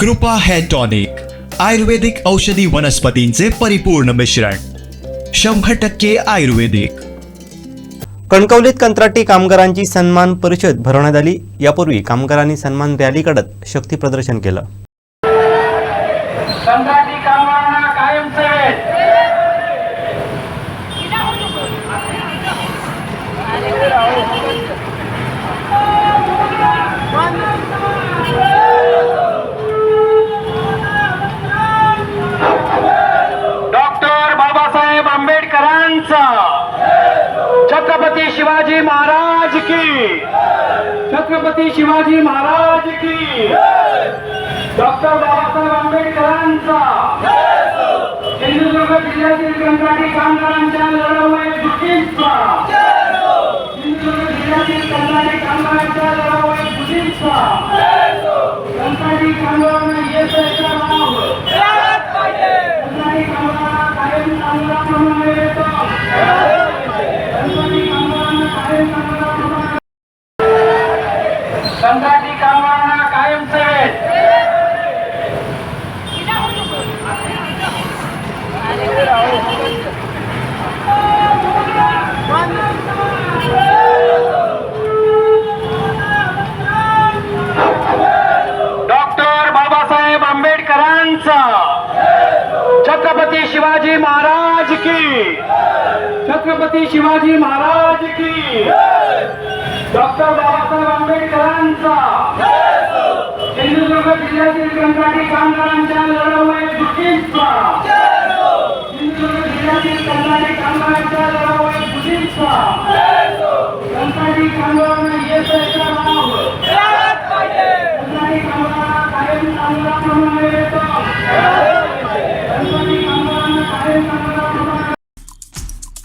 कृपा hair tonic आयुर्वेदिक औषधी वनस्पतींचे परिपूर्ण मिश्रण शंभर टक्के आयुर्वेदिक. कणकवलीत कंत्राटी कामगारांची सन्मान परिषद भरवण्यात आली. यापूर्वी कामगारांनी सन्मान रॅली काढत शक्ती प्रदर्शन केलं. कंत्राटी शिवाजी महाराज की। छत्रपती शिवाजी महाराज की। डॉक्टर बाबासाहेब आंबेडकरांचा। सिंधुदुर्ग जिल्ह्यातील कंत्राटी कामगारांच्या लढवय दुखींचा सिंधुदुर्ग जिल्ह्यातील कंत्राटी कामगारांच्या लढवय दुखींचा कंत्राटी कामगारांना येत याचा कंत्राटी कामगारांना कायम कामगारांप्रमाणे येतो कंत्राटी कामगारांना कायम कामगारांप्रमाणे कंत्राटी कामगारांना कायम सेवेत डॉक्टर बाबासाहेब आंबेडकरांचा छत्रपती शिवाजी महाराज की. छत्रपती शिवाजी महाराज की. डॉक्टर बाबासाहेब आंबेडकरांचा. सिंधुदुर्ग जिल्ह्यातील कंत्राटी कामगारांच्या लढवय दुखींचा सिंधुदुर्ग जिल्ह्यातील कंत्राटी कामगारांच्या लढवय दुटीचा कंत्राटी कामगारांना येत याचा लाभ कंत्राटी कामगारांना कायम कामगारांप्रमाणे येतो कंत्राटी कामगारांना कायम कामगारांप्रमाणे